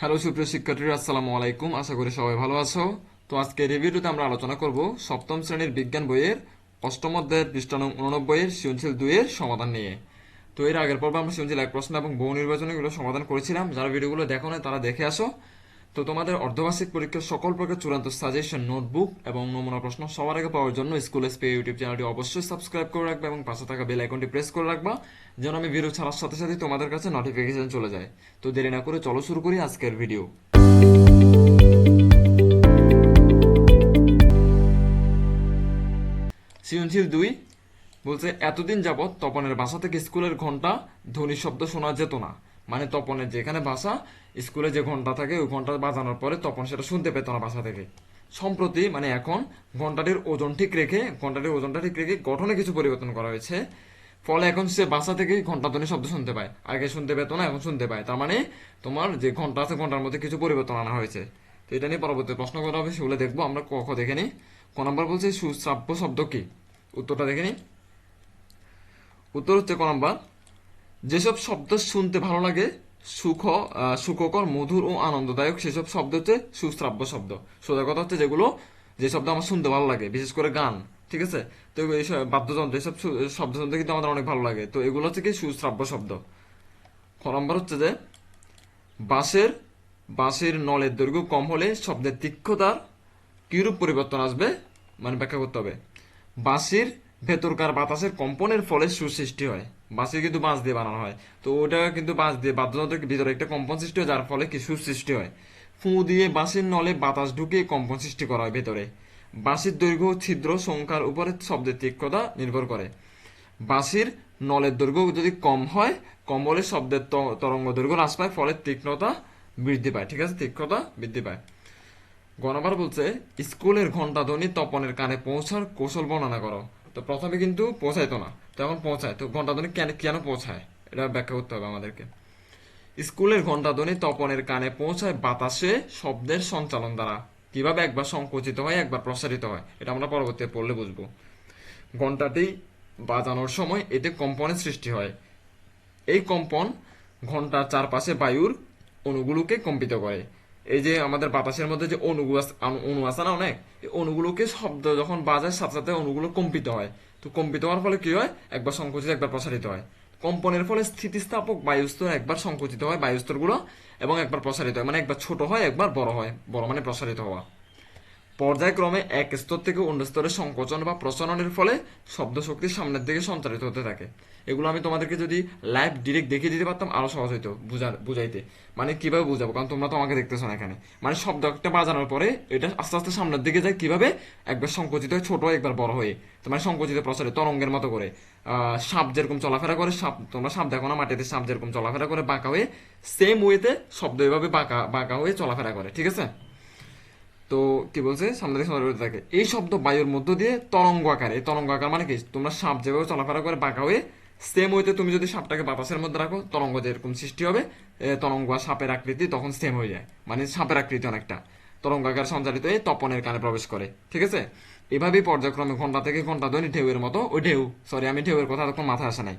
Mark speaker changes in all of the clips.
Speaker 1: Hello, সুপ্রিয় শিক্ষার্থীরা, আসসালামু আলাইকুম। আশা করি সবাই ভালো আছো। তো আজকে রিভিউতে আমরা আলোচনা করব সপ্তম শ্রেণির বিজ্ঞান বইয়ের অষ্টম অধ্যায়ের পৃষ্ঠান উননব্বইয়ের সৃজনশীল দুইয়ের সমাধান নিয়ে। তো এর আগের পর্বে আমরা সৃজনশীল এক প্রশ্ন এবং বহু নির্বাচনীগুলো সমাধান করেছিলাম। যারা ভিডিওগুলো দেখো না তারা দেখে আসো। তো তোমাদের অর্ধবার্ষিক পরীক্ষার সকল প্রকার চূড়ান্ত সাজেশন নোটবুক এবং নমুনা প্রশ্ন সবার আগে পাওয়ার জন্য স্কুল এসপি ইউটিউব চ্যানেলটি অবশ্যই সাবস্ক্রাইব করে রাখবে এবং পাশে থাকা বেল আইকনটি প্রেস করে রাখবা, যেন আমি ভিডিও ছাড়ার সাথে সাথে তোমাদের কাছে নোটিফিকেশন চলে যায়। তো দেরি না করে চলো শুরু করি আজকের ভিডিও সৃজনশীল দুই, বলছে, এতদিন যাবৎ তপনের বাসা থেকে স্কুলের ঘণ্টা ধ্বনি শব্দ শোনা যেত না। মানে তপনের যেখানে বাসা, স্কুলে যে ঘণ্টা থাকে, ওই ঘণ্টা বাজানোর পরে তপন সেটা শুনতে পেত না বাসা থেকে। সম্প্রতি মানে এখন, ঘন্টাটির ওজন ঠিক রেখে, ঘন্টাটির ওজনটা ঠিক রেখে গঠনে কিছু পরিবর্তন করা হয়েছে। ফলে এখন সে বাসা থেকেই ঘণ্টা ধ্বনি শব্দ শুনতে পায়। আগে শুনতে পেত না, এখন শুনতে পায়। তার মানে তোমার যে ঘণ্টা আছে, ঘণ্টার মধ্যে কিছু পরিবর্তন আনা হয়েছে। তো এটা নিয়ে পরবর্তী প্রশ্ন করা হবে, সেগুলো দেখব। আমরা ক, খ দেখে নিই। ক নম্বর বলছে, সুশ্রাব্য শব্দ কি? উত্তরটা দেখে নিই। উত্তর হচ্ছে ক নম্বর। যেসব শব্দ শুনতে ভালো লাগে, সুখ সুখকর, মধুর ও আনন্দদায়ক, সেসব শব্দ হচ্ছে সুশ্রাব্য শব্দ। সোজা কথা হচ্ছে যেগুলো, যে শব্দ আমার শুনতে ভালো লাগে, বিশেষ করে গান, ঠিক আছে? তো এইসব বাদ্যযন্ত্র, এসব শু- শব্দ শুনতে কিন্তু আমাদের অনেক ভালো লাগে। তো এগুলো হচ্ছে কি সুশ্রাব্য শব্দ। খ নম্বর হচ্ছে যে, বাঁশের বাঁশের নলের দৈর্ঘ্য কম হলে শব্দের তীক্ষ্ণতার কিরূপ পরিবর্তন আসবে মানে ব্যাখ্যা করতে হবে। বাঁশির ভেতরকার বাতাসের কম্পনের ফলে সুসৃষ্টি হয়। বাঁশি কিন্তু বাঁশ দিয়ে বানানো হয়। তো ওটা কিন্তু বাঁশ দিয়ে বাদ্যযন্ত্রের ভিতরে একটা কম্পন সৃষ্টি হয়, যার ফলে কি সুসৃষ্টি হয়। ফু দিয়ে বাঁশির নলে বাতাস ঢুকিয়ে কম্পন সৃষ্টি করা হয় ভেতরে। বাঁশির দৈর্ঘ্য ছিদ্র সংখ্যার উপরে শব্দের তীক্ষ্ণতা নির্ভর করে। বাঁশির নলের দৈর্ঘ্য যদি কম হয় কম হলে শব্দের তরঙ্গ দৈর্ঘ্য হ্রাস পায়, ফলে তীক্ষ্ণতা বৃদ্ধি পায়। ঠিক আছে? তীক্ষ্ণতা বৃদ্ধি পায়। গণবার বলছে, স্কুলের ঘণ্টা ধ্বনি তপনের কানে পৌঁছার কৌশল বর্ণনা করো। তো প্রথমে কিন্তু পৌঁছাইতো না। তো এখন পৌঁছায়। তো ঘণ্টা ধ্বনি কেন কেন পৌঁছায়? এটা ব্যাখ্যা করতে হবে আমাদেরকে। স্কুলের ঘণ্টা ধ্বনি তপনের কানে পৌঁছায় বাতাসে শব্দের সঞ্চালন দ্বারা। কীভাবে একবার সংকুচিত হয়, একবার প্রসারিত হয়, এটা আমরা পরবর্তীতে পড়লে বুঝব। ঘন্টাটি বাজানোর সময় এতে কম্পনের সৃষ্টি হয়। এই কম্পন ঘণ্টার চারপাশে বায়ুর অণুগুলোকে কম্পিত করে। এই যে আমাদের বাতাসের মধ্যে যে অণুগুলো অনু আছে না অনেক, এই অণুগুলোকে শব্দ যখন বাজায়, সাথে সাথে অণুগুলো কম্পিত হয়। তো কম্পিত হওয়ার ফলে কি হয়? একবার সংকুচিত, একবার প্রসারিত হয়। কম্পনের ফলে স্থিতিস্থাপক বায়ুস্তর একবার সংকুচিত হয় বায়ুস্তরগুলো এবং একবার প্রসারিত হয়। মানে একবার ছোট হয়, একবার বড় হয়। বড় মানে প্রসারিত হওয়া। পর্যায়ক্রমে এক স্তর থেকে অন্য স্তরে সংকোচন বা প্রচলনের ফলে শব্দ শক্তি সামনের দিকে সঞ্চারিত হতে থাকে। এগুলো আমি তোমাদেরকে যদি লাইভ ডিরেক্ট দেখিয়ে দিতে পারতাম, আরও সহজ হইতো বুঝাইতে। মানে কীভাবে বুঝাবো? কারণ তোমরা তো আমাকে দেখতেছো না এখানে। মানে শব্দ একটা বাজানোর পরে এটা আস্তে আস্তে সামনের দিকে যায় কীভাবে? একবার সংকুচিত হয় ছোট, একবার বড় হয়ে। তোমার সংকুচিত প্রসারে, তরঙ্গের মতো করে। সাপ যেরকম চলাফেরা করে, সাপ, তোমরা সাপ দেখো না, মাটিতে সাপ যেরকম চলাফেরা করে, বাঁকা হয়ে সেম ওয়েতে শব্দ এভাবে বাঁকা বাঁকা হয়ে চলাফেরা করে। ঠিক আছে? তো কি বলছে? সামনে থাকে এই শব্দ বায়ুর মধ্য দিয়ে তরঙ্গ আকার। এই তরঙ্গ আকার মানে কি? তোমরা সাপ যেভাবে চলাফেরা করে বাঁকা হয়ে সেম হইতে তুমি যদি সাপটাকে বাতাসের মধ্যে রাখো, তরঙ্গ যেরকম সৃষ্টি হবে তরঙ্গ আর সাপের আকৃতি তখন সেম হয়ে যায়। মানে সাপের আকৃতি অনেকটা। তরঙ্গ আকার সঞ্চালিত হয়ে তপনের কানে প্রবেশ করে। ঠিক আছে? এভাবেই পর্যায়ক্রমে ঘণ্টা থেকে ঘণ্টা ধ্বনি ঢেউয়ের মতো, ওই ঢেউ সরি আমি ঢেউয়ের কথা তখন মাথায় আসে নাই।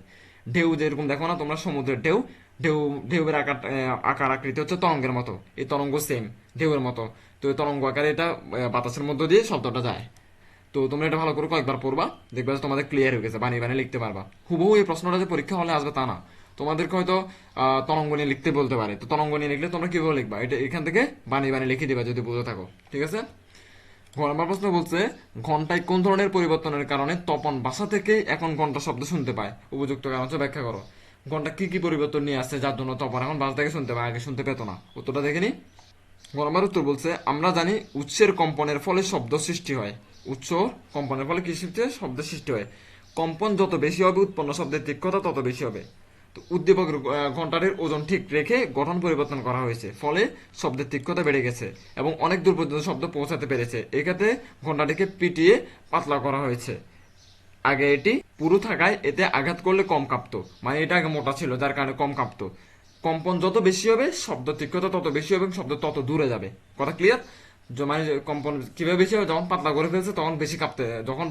Speaker 1: ঢেউ যেরকম দেখো না, তোমরা সমুদ্রের ঢেউ ঢেউ, ঢেউয়ের আকার আকার আকৃতি হচ্ছে তরঙ্গের মতো। এই তরঙ্গ সেম ঢেউয়ের মতো। তো তরঙ্গ আকারে এটা বাতাসের মধ্য দিয়ে শব্দটা যায়। তো তোমরা এটা ভালো করে কয়েকবার পড়বা, দেখবে তোমাদের ক্লিয়ার হয়ে গেছে বানিয়ে বানিয়ে লিখতে পারবা। হুবহু এই প্রশ্নটা যে পরীক্ষা হলে আসবে তা না। তোমাদেরকে হয়তো তরঙ্গ নিয়ে লিখতে বলতে পারে। তো তরঙ্গ নিয়ে লিখলে তোমরা কীভাবে লিখবা? এটা এখান থেকে বানিয়ে বানিয়ে লিখে দিবা যদি বুঝে থাকো, ঠিক আছে? ঘ প্রশ্ন বলছে, ঘন্টায় কোন ধরনের পরিবর্তনের কারণে তপন বাসা থেকে এখন ঘণ্টা শব্দ শুনতে পায়? উপযুক্ত কারণ হচ্ছে ব্যাখ্যা করো। ঘণ্টা কি কি পরিবর্তন নিয়ে আসছে, যার জন্য তপন এখন বাস থেকে শুনতে পায়, আগে শুনতে পেত না। উত্তরটা দেখে নম্বর উত্তর বলছে, আমরা জানি উৎসের কম্পনের ফলে শব্দ সৃষ্টি হয়। উৎস কম্পনের ফলে কি সৃষ্টি শব্দের সৃষ্টি হয়। কম্পন যত বেশি হবে, উৎপন্ন শব্দের তীক্ষ্ণতা তত বেশি হবে। তো উদ্দীপকের ঘন্টাটির ওজন ঠিক রেখে গঠন পরিবর্তন করা হয়েছে, ফলে শব্দের তীক্ষ্ণতা বেড়ে গেছে এবং অনেক দূর পর্যন্ত শব্দ পৌঁছাতে পেরেছে। এক্ষেত্রে ঘন্টাটিকে পিটিয়ে পাতলা করা হয়েছে। আগে এটি পুরু থাকায় এতে আঘাত করলে কম কাঁপতো। মানে এটা আগে মোটা ছিল, যার কারণে কম কাঁপতো। কম্পন যত বেশি হবে, শব্দ তীক্ষ্ণতা তত বেশি হবে শব্দ তত দূরে যাবে। কথা ক্লিয়ার মানে কম্পন কীভাবে বেশি হবে, যখন পাতলা করে ফেলছে, তখন বেশি কাঁপতে, যখন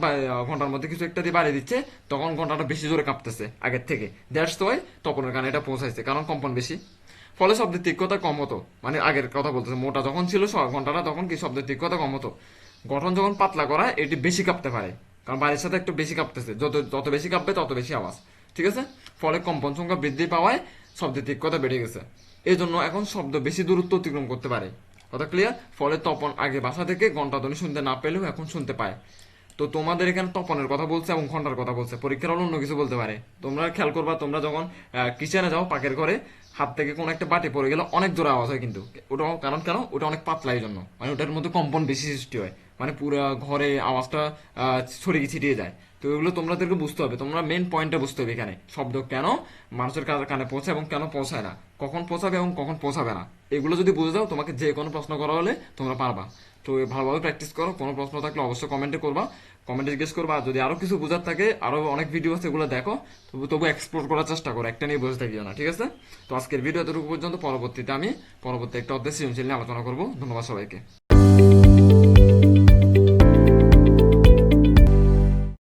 Speaker 1: ঘণ্টার মধ্যে কিছু একটা দিয়ে বাড়িয়ে দিচ্ছে, তখন ঘন্টাটা বেশি জোরে কাঁপতেছে আগের থেকে। দ্যাটস ওয়াই তপনের কারণে এটা পৌঁছাইছে, কারণ কম্পন বেশি। ফলে শব্দের তীক্ষ্ণতা কম হতো। মানে আগের কথা বলতেছে, মোটা যখন ছিল ঘন্টাটা তখন কি শব্দের তীক্ষ্ণতা কম হতো? গঠন যখন পাতলা করা, এটি বেশি কাঁপতে পারে। কারণ বাড়ির সাথে একটু বেশি কাঁপতেছে। যত যত বেশি কাঁপবে, তত বেশি আওয়াজ। ঠিক আছে? ফলে কম্পন সংখ্যা বৃদ্ধি পাওয়ায় শব্দের তীক্ষ্ণতা বেড়ে গেছে। এই জন্য এখন শব্দ বেশি দূরত্ব অতিক্রম করতে পারে। কথা ক্লিয়ার ফলে তপন আগে বাসা থেকে ঘণ্টা ধ্বনি শুনতে না পেলেও এখন শুনতে পায়। তো তোমাদের এখানে তপনের কথা বলছে এবং ঘণ্টার কথা বলছে। পরীক্ষার অন্য কিছু বলতে পারে। তোমরা খেয়াল করবা, তোমরা যখন কিচেনে যাও পাকের ঘরে, হাত থেকে কোনো একটা বাটি পড়ে গেলে অনেক জোরে আওয়াজ হয় কিন্তু। ওটা কারণ কেন? ওটা অনেক পাতলা এই জন্য মানে ওটার মধ্যে কম্পন বেশি সৃষ্টি হয়। মানে পুরো ঘরে আওয়াজটা ছড়িয়ে ছিটিয়ে যায়। তো এগুলো তোমাদেরকে বুঝতে হবে। তোমরা মেন পয়েন্টটা বুঝতে হবে এখানে। শব্দ কেন মানুষের কানে কানে পৌঁছায় এবং কেন পৌঁছায় না? কখন পৌঁছাবে এবং কখন পৌঁছাবে না? এগুলো যদি বুঝে যাও তোমাকে যে কোনো প্রশ্ন করা হলে তোমরা পারবা। তো ভালোভাবে প্র্যাকটিস করো। কোনো প্রশ্ন থাকলে অবশ্যই কমেন্টে করবা। কমেন্টে জিজ্ঞেস করবা। যদি আরও কিছু বোঝার থাকে আরও অনেক ভিডিও আছে, এগুলো দেখো। তবু তবু এক্সপ্লোর করার চেষ্টা করো। একটা নিয়ে বসে থাকিও না, ঠিক আছে? তো আজকের ভিডিও এতটুকু পর্যন্ত। পরবর্তীতে আমি পরবর্তী একটা অধ্যায় সৃজনশীল নিয়ে আলোচনা করব। ধন্যবাদ সবাইকে।